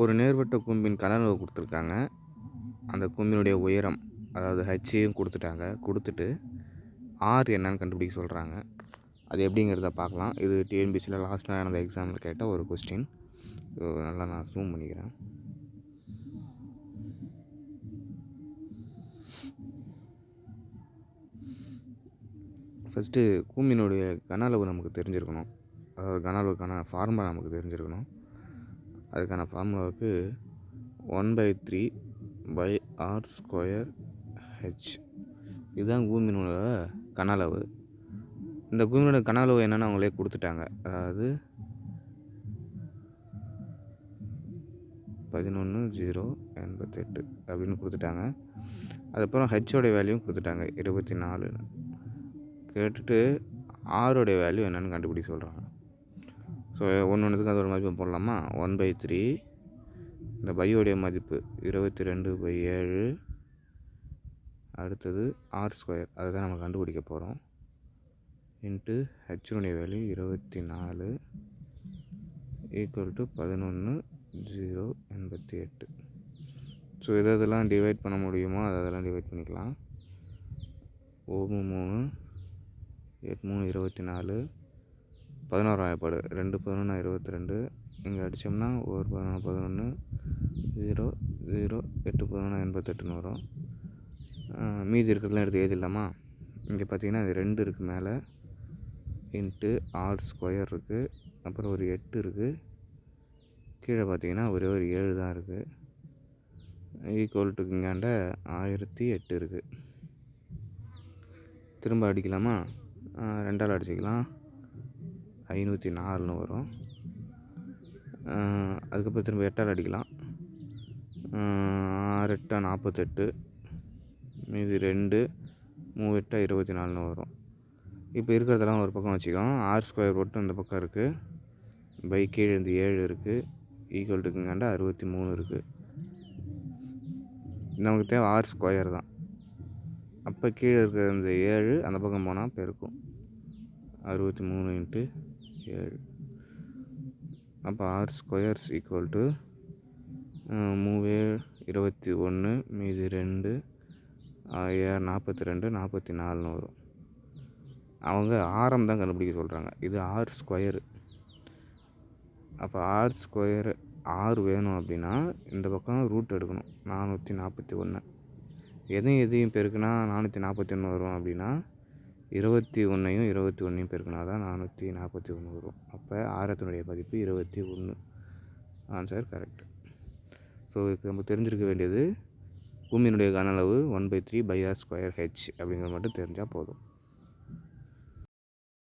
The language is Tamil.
ஒரு நேர்வட்ட கூம்பின் கன கொடுத்துருக்காங்க. அந்த கூம்பினுடைய உயரம் அதாவது ஹெச்சையும் கொடுத்துட்டாங்க. கொடுத்துட்டு ஆர் என்னன்னு கண்டுபிடிக்க சொல்கிறாங்க அது எப்படிங்கிறத பார்க்கலாம். இது டிஎன்பிசியில் லாஸ்ட் நடந்த எக்ஸாமில் கேட்ட ஒரு கொஸ்டின் நல்லா நான் ஜூம் பண்ணிக்கிறேன். ஃபஸ்ட்டு கூம்பினுடைய கன அளவு நமக்கு தெரிஞ்சிருக்கணும். அதாவது கன அளவுக்கான ஃபார்முலா நமக்கு தெரிஞ்சிருக்கணும். அதுக்கான ஃபார்முலாவுக்கு one by three pi R square H இதுதான் பூமியினோட கன அளவு இந்த பூமியோட கன அளவு என்னென்னு அவங்களே கொடுத்துட்டாங்க. அதாவது பதினொன்று ஜீரோ எண்பத்தெட்டு அப்படின்னு கொடுத்துட்டாங்க. அதுக்கப்புறம் ஹெச்சோடைய வேல்யூ கொடுத்துட்டாங்க. இருபத்தி நாலுன்னு. கேட்டுட்டு ஆரோடைய வேல்யூ என்னென்னு கண்டுபிடிக்க சொல்கிறாங்க ஸோ ஒன்று ஒன்றுத்துக்கு அதோட மதிப்பு போடலாமா? ஒன் பை த்ரீ இந்த பையோடைய மதிப்பு இருபத்தி ரெண்டு பை ஏழு. அடுத்தது ஆர் ஸ்கொயர் அதை தான் நம்ம கண்டுபிடிக்க போகிறோம் இன்ட்டு ஹெச்னுடைய வேல்யூ இருபத்தி நாலு ஈக்குவல் டு பதினொன்று ஜீரோ எண்பத்தி எட்டு. ஸோ எது இதெல்லாம் டிவைட் பண்ண முடியுமோ? அதை அதெல்லாம் டிவைட் பண்ணிக்கலாம். ஓமு மூணு எட்டு மூணு இருபத்தி நாலு பதினோராம் ஏற்பாடு ரெண்டு பதினொன்று இருபத்தி ரெண்டு இங்கே அடித்தோம்னா ஒரு பதினொன்று பதினொன்று ஜீரோ ஜீரோ எட்டு பதினொன்று எண்பத்தெட்டுன்னு வரும். மீதி இருக்கிறதுலாம் எடுத்து எழுதிடலாமா? இங்கே பார்த்தீங்கன்னா இது ரெண்டு இருக்குது மேலே. இன்ட்டு ஆர் ஸ்கொயர் இருக்குது அப்புறம் ஒரு எட்டு இருக்குது கீழே பார்த்தீங்கன்னா ஒரே ஒரு ஏழு தான் இருக்குது ஈக்குவல் டு இங்காண்ட ஆயிரத்தி எட்டு இருக்குது திரும்ப அடிக்கலாமா? ரெண்டால் அடிச்சிக்கலாம். ஐநூற்றி நாலுன்னு வரும். அதுக்கப்புறம் திரும்ப எட்டால் அடிக்கலாம். ஆறு எட்டா நாற்பத்தெட்டு மீதி ரெண்டு மூணு எட்டா இருபத்தி நாலுன்னு வரும். இப்போ இருக்கிறதெல்லாம் ஒரு பக்கம் வச்சுக்கோம் ஆர் ஸ்கொயர் மட்டும் இந்த பக்கம் இருக்குது பை கீழே இந்த ஏழு இருக்குது ஈக்குவல் இருக்குங்காண்டா அறுபத்தி மூணு இருக்குது நமக்கு தேவை ஆர் ஸ்கொயர் தான். அப்போ கீழே இருக்கிற இந்த ஏழு அந்த பக்கம் போனால் பெருக்கும் அறுபத்தி மூணு இன்ட்டு ஏழு அப்போ ஆர் ஸ்கொயர்ஸ் ஈக்குவல் டு மூவே இருபத்தி ஒன்று மீதி ரெண்டு ஏ நாற்பத்தி ரெண்டு நாற்பத்தி நாலுன்னு வரும். அவங்க ஆரம் தான் கண்டுபிடிக்க சொல்கிறாங்க இது ஆர் ஸ்கொயரு அப்போ ஆர் ஸ்கொயர் ஆறு வேணும் அப்படின்னா இந்த பக்கம் ரூட் எடுக்கணும். நானூற்றி நாற்பத்தி ஒன்று எதையும் எதையும் பெருக்குனா நானூற்றி நாற்பத்தி ஒன்று வரும் அப்படின்னா இருபத்தி ஒன்றையும் இருபத்தி ஒன்றையும் பெருக்கினா தான் நானூற்றி நாற்பத்தி ஒன்று வரும். அப்போ ஆரத்தினுடைய மதிப்பு இருபத்தி ஒன்று. ஆன்சர் கரெக்ட் ஸோ இப்போ நம்ம தெரிஞ்சிருக்க வேண்டியது பூமியினுடைய கன அளவு one by three pi R square H அப்படிங்கிறது மட்டும் தெரிஞ்சால் போதும்.